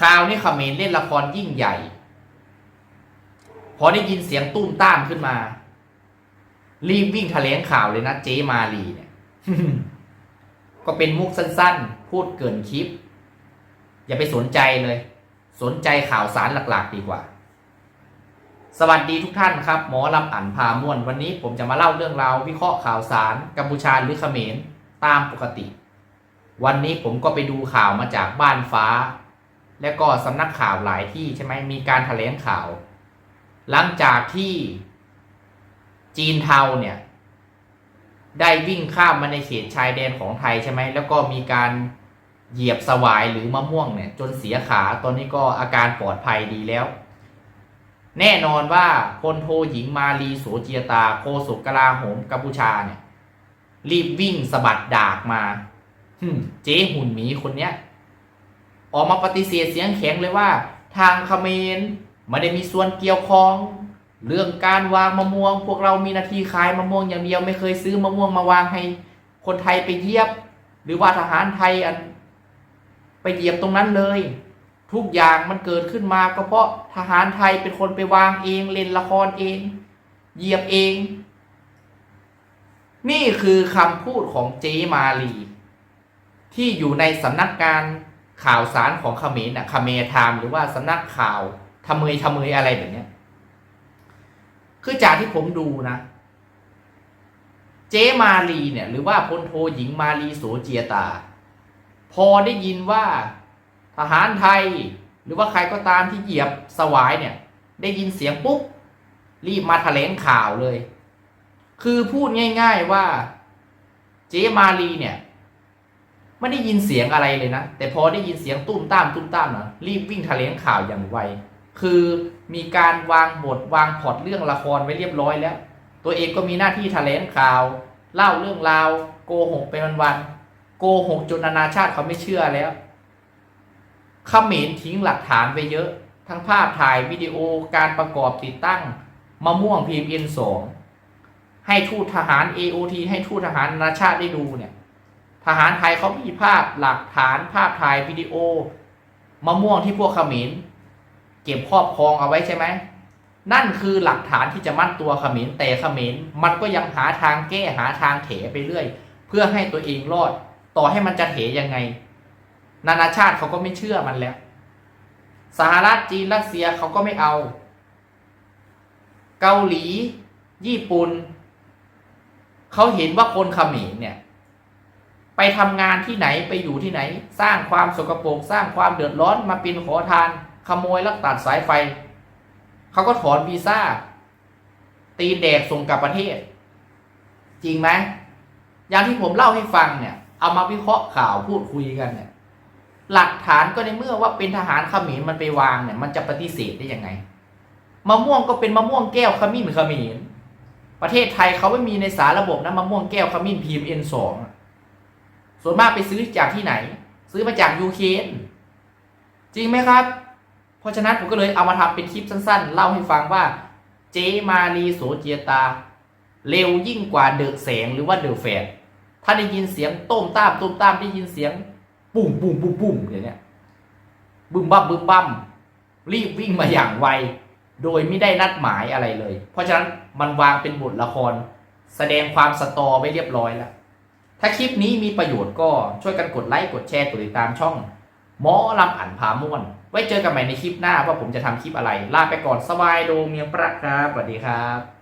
คราวนี้เขมรเล่นละครยิ่งใหญ่ พอได้ยินเสียงตุ้มต้ามขึ้นมา รีบวิ่งแถลงข่าวเลยนะเจ๊มาลีเนี่ย ก็เป็นมุกสั้นๆ พูดเกินคลิป อย่าไปสนใจเลย สนใจข่าวสารหลักๆ ดีกว่า สวัสดีทุกท่านครับ หมอลำอันพาม่วน วันนี้ผมจะมาเล่าเรื่องราววิเคราะห์ข่าวสารกัมพูชาหรือเขมรตามปกติ วันนี้ผมก็ไปดูข่าวมาจากบ้านฟ้า และก็สำนักข่าวหลายที่ใช่ไหมมีการแถลงข่าว หลังจากที่จีนเทาเนี่ยได้วิ่งข้ามมาในเขตชายแดนของไทยใช่ไหมแล้วก็มีการเหยียบสวายหรือมะม่วงเนี่ยจนเสียขาตอนนี้ก็อาการปลอดภัยดีแล้ว แน่นอนว่าพลโทหญิงมาลีโสเจียตาโคศกกลาโหมกัมพูชาเนี่ยรีบวิ่งสะบัดดากมาเจ๊หุ่นหมีคนเนี้ย ออกมาปฏิเสธเสียงแข็งเลยว่า ทางเขมรไม่ได้มีส่วนเกี่ยวข้อง เรื่องการวางมะม่วง พวกเรามีหน้าที่ขายมะม่วงอย่างเดียวไม่เคยซื้อมะม่วงมาวางให้ คนไทยไปเยียบ หรือว่าทหารไทยอันไปเหยียบตรงนั้นเลย ทุกอย่างมันเกิดขึ้นมาก็เพราะทหารไทยเป็นคนไปวางเองเล่นละครเอง เหยียบเอง นี่คือคำพูดของเจมาลี ที่อยู่ในสำนักงาน ข่าวสารของเขมรนะคเมรไทม์หรือว่าสำนักข่าวทำเมยทำเมยอะไรแบบเนี้ย คือจากที่ผมดูนะ เจมาลีเนี่ย หรือว่าพลโทหญิงมาลีโสเจียตา พอได้ยินว่าทหารไทย หรือว่าใครก็ตามที่เหยียบสวายเนี่ย ได้ยินเสียงปุ๊บรีบมาแถลงข่าวเลย คือพูดง่าย ๆว่า เจมาลีเนี่ย ไม่ได้ยินเสียงอะไรเลยนะ แต่พอได้ยินเสียงตุ้มตามตุ้มตามนะรีบวิ่งแถลงข่าวอย่างไว คือมีการวางบทวางพล็อตเรื่องละครไว้เรียบร้อยแล้ว ตัวเองก็มีหน้าที่แถลงข่าว เล่าเรื่องราวโกหกไปวันๆโกหกจนนานาชาติเขาไม่เชื่อแล้วเขมรทิ้งหลักฐานไปเยอะ ทั้งภาพถ่ายวิดีโอการประกอบติดตั้งมะม่วงพีมเอ็นสองให้ทูตทหาร AOT ให้ทูตทหารนานาชาติได้ดูเนี่ย ทหารไทยเขามีภาพหลักฐานภาพถ่ายวิดีโอมะม่วงที่พวกเขมรเก็บครอบครองเอาไว้ใช่ไหมนั่นคือหลักฐานที่จะมั่นตัวเขมรแต่เขมรมันก็ยังหาทางแก้หาทางเถไปเรื่อย เพื่อให้ตัวเองรอด ต่อให้มันจะเถยังไง นานาชาติเขาก็ไม่เชื่อมันแล้ว สหรัฐจีนรัสเซียเขาก็ไม่เอา เกาหลี ญี่ปุ่นเขาเห็นว่าคนเขมรเนี่ย ไปทำงานที่ไหนไปอยู่ที่ไหน สร้างความสกปรกสร้างความเดือดร้อนมาเป็นขอทาน ขโมยลักตัดสายไฟ เขาก็ถอนวีซ่า ตีแดกส่งกลับประเทศ จริงไหมอย่างที่ผมเล่าให้ฟังเนี่ย เอามาวิเคราะห์ข่าวพูดคุยกันเนี่ย หลักฐานก็ในเมื่อว่าเป็นทหารขมรมันไปวางเนี่ย มันจะปฏิเสธได้ยังไงมะม่วงก็เป็นมะม่วงแก้วขมิ้นขมรประเทศไทยเขาไม่มีในสารระบบนะมะม่วงแก้วขมิ้นพีมเอ็นสอง ส่วนมากไปซื้อจากที่ไหน ซื้อมาจากยูเครนจริงไหมครับ เพราะฉะนั้นผมก็เลยเอามาทำเป็นคลิปสั้นๆ เล่าให้ฟังว่า เจมารีโสเจียตา เร็วยิ่งกว่าเดอะแสงหรือว่าเดอะแฟดถ้าได้ยินเสียงต้มตามต้มตามได้ยินเสียงปุ่มปุ่มปุ่มปุ่มอย่างเนี้ยบึ้มบั้มบึ้มบั้มรีบวิ่งมาอย่างไว โดยไม่ได้นัดหมายอะไรเลย เพราะฉะนั้นมันวางเป็นบทละคร แสดงความสตอไว้เรียบร้อยแล้ว ถ้าคลิปนี้มีประโยชน์ก็ช่วยกันกดไลค์กดแชร์กดติดตามช่องหมอลำอันพาม่วน ไว้เจอกันใหม่ในคลิปหน้าว่าผมจะทำคลิปอะไร ลาไปก่อนสบายโดเมียงประครับสวัสดีครับ